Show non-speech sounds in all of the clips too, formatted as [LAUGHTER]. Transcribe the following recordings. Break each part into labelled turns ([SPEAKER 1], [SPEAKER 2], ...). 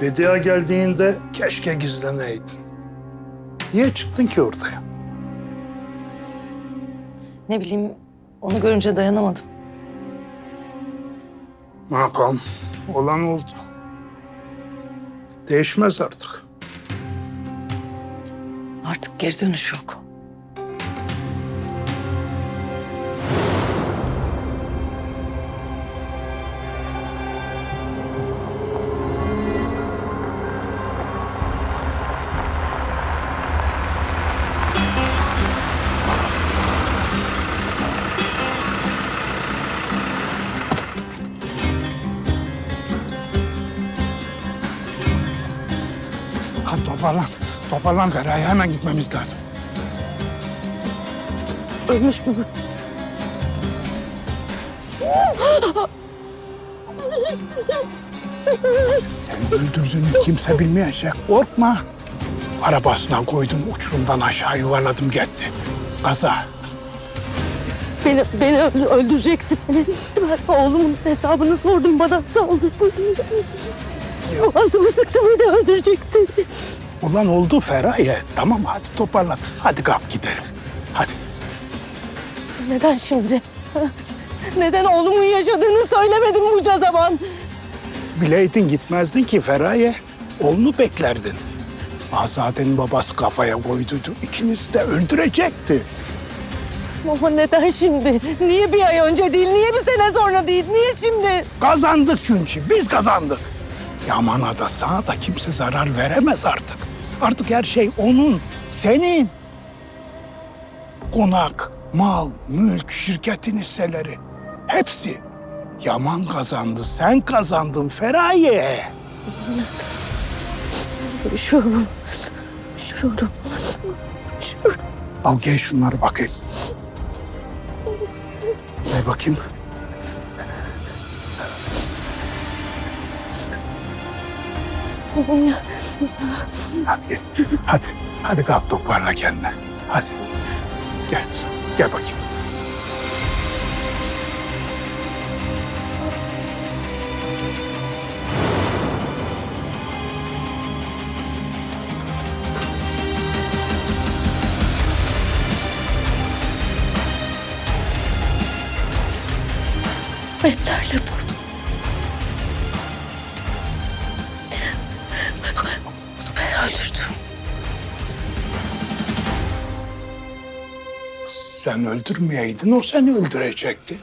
[SPEAKER 1] Bedia geldiğinde keşke gizleneydin. Niye çıktın ki ortaya?
[SPEAKER 2] Ne bileyim onu görünce dayanamadım.
[SPEAKER 1] Ne yapalım? Olan oldu. Değişmez artık.
[SPEAKER 2] Artık geri dönüş yok.
[SPEAKER 1] Toparlan. Toparlan Feraye. Hemen gitmemiz lazım.
[SPEAKER 2] Ölmüş mü?
[SPEAKER 1] Sen öldürdüğünü kimse bilmeyecek. Korkma. Arabasına koydum, uçurumdan aşağı yuvarladım gitti. Kaza.
[SPEAKER 2] Beni, beni öldü- öldürecekti. Oğlumun hesabını sordum bana saldırdı. Ağzımı sıktı beni öldürecekti.
[SPEAKER 1] Ulan oldu Feraye. Tamam hadi toparlan. Hadi kalk gidelim. Hadi.
[SPEAKER 2] Neden şimdi? [LAUGHS] Neden oğlumun yaşadığını söylemedin bunca zaman?
[SPEAKER 1] Bileydin gitmezdin ki Feraye. Oğlunu beklerdin. Azade'nin babası kafaya koyduydu. İkinizi de öldürecekti.
[SPEAKER 2] Ama neden şimdi? Niye bir ay önce değil? Niye bir sene sonra değil? Niye şimdi?
[SPEAKER 1] Kazandık çünkü. Biz kazandık. Yaman'a da sana da kimse zarar veremez artık. Artık her şey onun, senin. Konak, mal, mülk, şirketin hisseleri. Hepsi. Yaman kazandı, sen kazandın Feraye.
[SPEAKER 2] Üşüyorum. Üşüyorum.
[SPEAKER 1] Al gel şunları bakayım. Ver bakayım. Hadi gel. Hadi. Hadi kalk toparla kendine. Hadi. Gel. Gel bakayım.
[SPEAKER 2] Buldum. Onu
[SPEAKER 1] Sen öldürmeyeydin, o seni öldürecekti.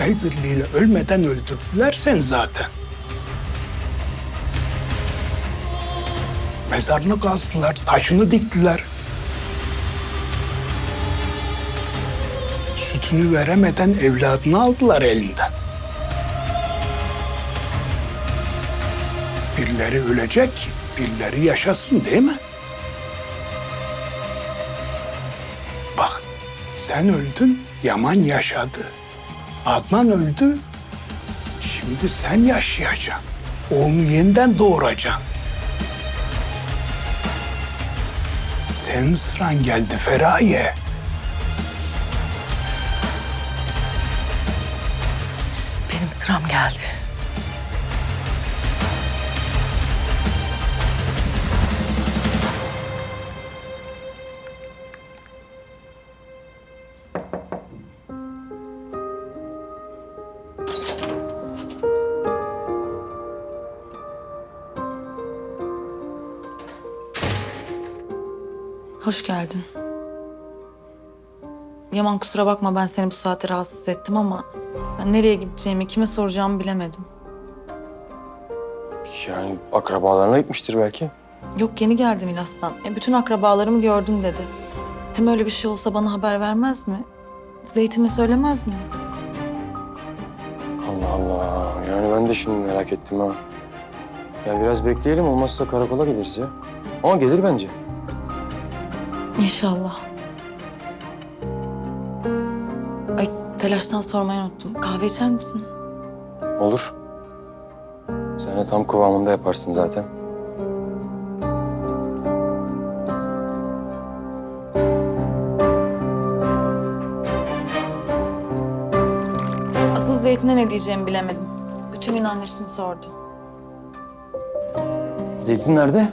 [SPEAKER 1] El birliğiyle ölmeden öldürdüler sen zaten. Mezarını kazdılar, taşını diktiler. Sütünü veremeden evladını aldılar elinden. Birileri ölecek birileri yaşasın değil mi? Sen öldün, Yaman yaşadı. Adnan öldü, şimdi sen yaşayacaksın. Oğlunu yeniden doğuracaksın. Senin sıran geldi Feraye.
[SPEAKER 2] Benim sıram geldi.
[SPEAKER 3] Hoş geldin. Yaman kusura bakma ben seni bu saatte rahatsız ettim ama ben nereye gideceğimi, kime soracağımı bilemedim.
[SPEAKER 4] Yani akrabalarına gitmiştir belki.
[SPEAKER 3] Yok yeni geldim İlas'tan. E, bütün akrabalarımı gördüm dedi. Hem öyle bir şey olsa bana haber vermez mi? Zeytin'e söylemez mi?
[SPEAKER 4] Allah Allah. Yani ben de şimdi merak ettim ha. Ya biraz bekleyelim olmazsa karakola geliriz ya. Ama gelir bence.
[SPEAKER 3] İnşallah. Ay telaştan sormayı unuttum. Kahve içer misin?
[SPEAKER 4] Olur. Sen de tam kıvamında yaparsın zaten.
[SPEAKER 3] Asıl Zeytin'e ne diyeceğimi bilemedim. Tüm'ün annesini sordu.
[SPEAKER 4] Zeytin nerede?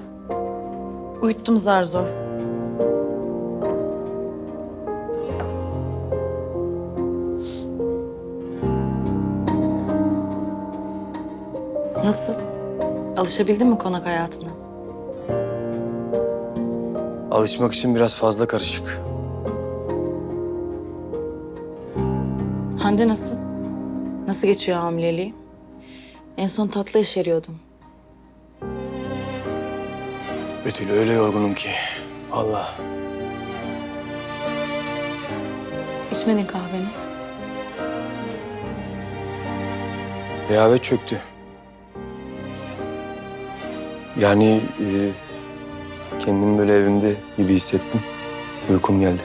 [SPEAKER 3] Uyuttum zar zor. Nasıl? Alışabildin mi konak hayatına?
[SPEAKER 4] Alışmak için biraz fazla karışık.
[SPEAKER 3] Hande nasıl? Nasıl geçiyor hamileliği? En son tatlı yaşarıyordum.
[SPEAKER 4] Betül öyle yorgunum ki. Allah.
[SPEAKER 3] İçmedin kahveni.
[SPEAKER 4] Rehavet çöktü. Yani e, kendimi böyle evimde gibi hissettim. Uykum geldi.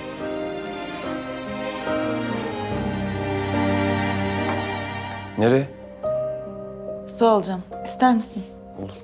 [SPEAKER 4] Nereye?
[SPEAKER 3] Su alacağım. İster misin?
[SPEAKER 4] Olur.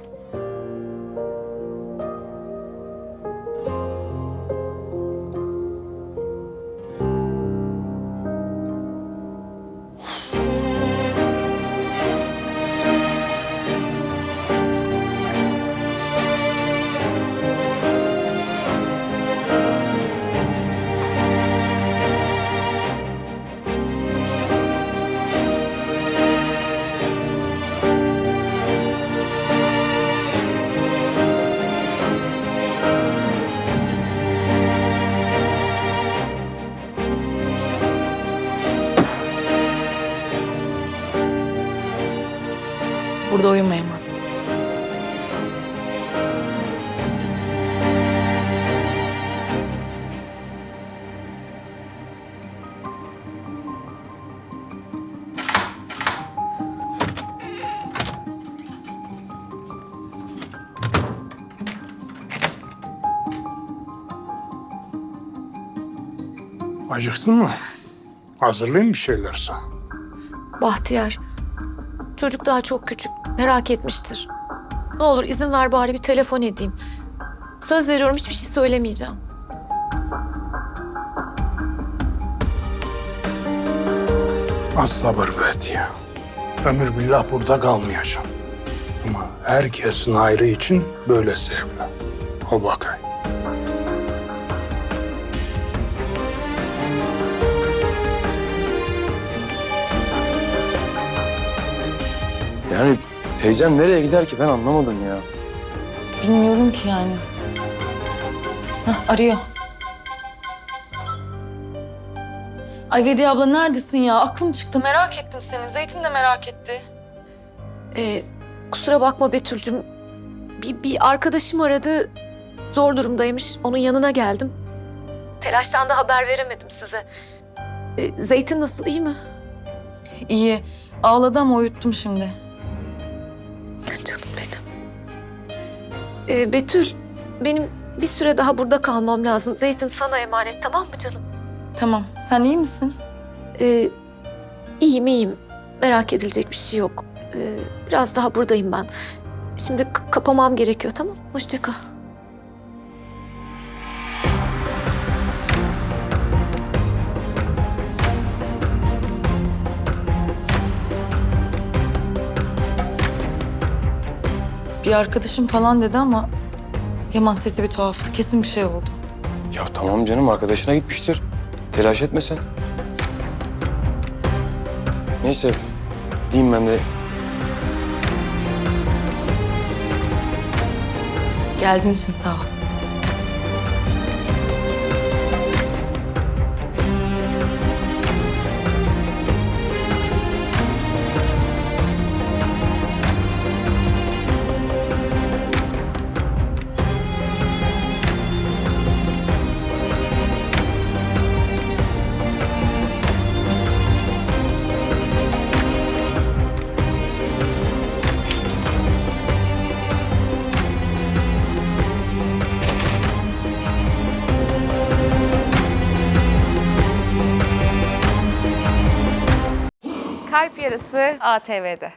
[SPEAKER 3] Burada uyuma Yaman.
[SPEAKER 1] Acıktın mı? Hazırlayayım bir şeyler sana.
[SPEAKER 5] Bahtiyar, çocuk daha çok küçük, merak etmiştir. Ne olur izin ver bari bir telefon edeyim. Söz veriyorum hiçbir şey söylemeyeceğim.
[SPEAKER 1] Az sabır be Atiye. Ömür billah burada kalmayacağım. Ama herkesin hayrı için böyle sevle. Al bakayım.
[SPEAKER 4] Yani teyzem nereye gider ki ben anlamadım ya.
[SPEAKER 3] Bilmiyorum ki yani. Hah, arıyor. Ay Vediye abla neredesin ya? Aklım çıktı. Merak ettim seni. Zeytin de merak etti.
[SPEAKER 5] Ee, kusura bakma Betül'cüm. Bir, bir arkadaşım aradı. Zor durumdaymış. Onun yanına geldim. Telaştan da haber veremedim size. Ee, Zeytin nasıl, iyi mi?
[SPEAKER 3] İyi. Ağladı ama uyuttum şimdi.
[SPEAKER 5] Canım benim. Ee, Betül, benim bir süre daha burada kalmam lazım. Zeytin sana emanet, tamam mı canım?
[SPEAKER 3] Tamam. Sen iyi misin?
[SPEAKER 5] Ee, iyiyim iyiyim. Merak edilecek bir şey yok. Ee, biraz daha buradayım ben. Şimdi k- kapamam gerekiyor tamam mı? Hoşça kal.
[SPEAKER 3] Bir arkadaşım falan dedi ama Yaman sesi bir tuhaftı. Kesin bir şey oldu.
[SPEAKER 4] Ya tamam canım arkadaşına gitmiştir. Telaş etme sen. Neyse diyeyim ben de
[SPEAKER 3] Geldiğin için sağ ol.
[SPEAKER 6] Yarısı ATV'de.